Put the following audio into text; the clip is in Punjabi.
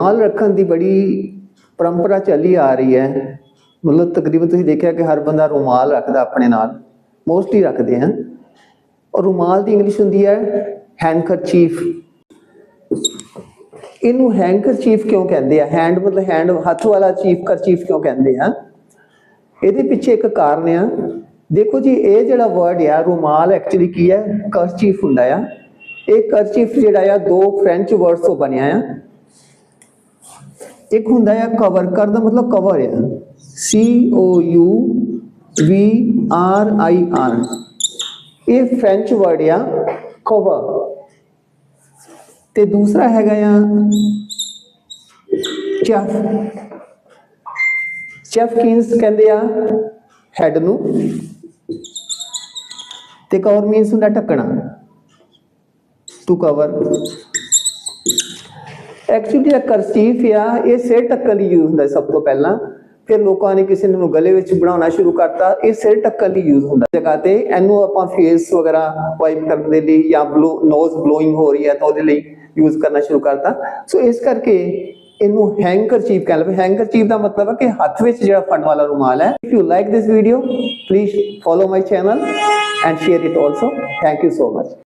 ਰੁਮਾਲ ਰੱਖਣ ਦੀ ਬੜੀ ਪਰੰਪਰਾ ਚੱਲੀ ਆ ਰਹੀ ਹੈ। ਮਤਲਬ ਤਕਰੀਬਨ ਤੁਸੀਂ ਦੇਖਿਆ ਕਿ ਹਰ ਬੰਦਾ ਰੁਮਾਲ ਰੱਖਦਾ ਆਪਣੇ ਨਾਲ ਮੋਸਟਲੀ ਰੱਖਦੇ ਹਨ। ਔਰ ਰੁਮਾਲ ਦੀ ਇੰਗਲਿਸ਼ ਹੁੰਦੀ ਹੈ ਹੈਂਡਕਰਚੀਫ ਇਹਨੂੰ ਹੈਂਡਕਰਚੀਫ ਕਿਉਂ ਕਹਿੰਦੇ ਆ? ਹੈਂਡ ਮਤਲਬ ਹੈਂਡ ਹੱਥ ਵਾਲਾ ਚੀਫ ਕਰਚੀਫ ਕਿਉਂ ਕਹਿੰਦੇ ਆ? ਇਹਦੇ ਪਿੱਛੇ ਇੱਕ ਕਾਰਨ ਆ। ਦੇਖੋ ਜੀ, ਇਹ ਜਿਹੜਾ ਵਰਡ ਆ, ਰੁਮਾਲ ਐਕਚੁਅਲੀ ਕੀ ਹੈ? ਕਰਚੀਫ ਹੁੰਦਾ ਆ। ਇਹ ਕਰਚੀਫ ਜਿਹੜਾ ਆ, ਦੋ ਫ੍ਰੈਂਚ ਵਰਡਸ ਤੋਂ ਬਣਿਆ ਆ। ਇੱਕ ਹੁੰਦਾ ਆ ਕਵਰ ਕਰ ਦਾ ਮਤਲਬ ਕਵਰ ਆ। C O U V R I R ਇਹ ਫ੍ਰੈਂਚ ਵਰਡ ਆ ਕਵਰ ਤੇ ਦੂਸਰਾ ਹੈਗਾ ਆ ਚੈਫ ਚੈਫ ਕਿੰਸ ਕਹਿੰਦੇ ਆ ਹੈਡ ਨੂੰ। ਤੇ ਕਵਰ ਮੀਨਸ ਹੁੰਦਾ ਢੱਕਣਾ। ਟੂ ਕਵਰ ਐਕਚੁਅਲੀ ਜਿਹੜਾ ਕਰਸੀਫ ਆ, ਇਹ ਸਿਰ ਢੱਕਣ ਲਈ ਯੂਜ਼ ਹੁੰਦਾ ਸਭ ਤੋਂ ਪਹਿਲਾਂ। ਫਿਰ ਲੋਕਾਂ ਨੇ ਕਿਸੇ ਨੂੰ ਗਲੇ ਵਿੱਚ ਬਣਾਉਣਾ ਸ਼ੁਰੂ ਕਰਤਾ, ਇਹ ਸਿਰ ਢੱਕਣ ਲਈ ਯੂਜ਼ ਹੁੰਦਾ। ਜਗ੍ਹਾ ਤੇ ਇਹਨੂੰ ਆਪਾਂ ਫੇਸ ਵਗੈਰਾ ਵਾਈਪ ਕਰਨ ਦੇ ਲਈ ਜਾਂ ਬਲੋ ਨੋਜ਼ ਬਲੋਇੰਗ ਹੋ ਰਹੀ ਹੈ ਤਾਂ ਉਹਦੇ ਲਈ ਯੂਜ਼ ਕਰਨਾ ਸ਼ੁਰੂ ਕਰਤਾ। ਸੋ ਇਸ ਕਰਕੇ ਇਹਨੂੰ ਹੈਂਕਰਚੀਫ ਕਹਿੰਦੇ ਹੈਂਕਰਚੀਫ ਦਾ ਮਤਲਬ ਹੈ ਕਿ ਹੱਥ ਵਿੱਚ ਜਿਹੜਾ ਫੜਨ ਵਾਲਾ ਰੁਮਾਲ ਹੈ। If you like this video please follow my channel and share it also thank you so much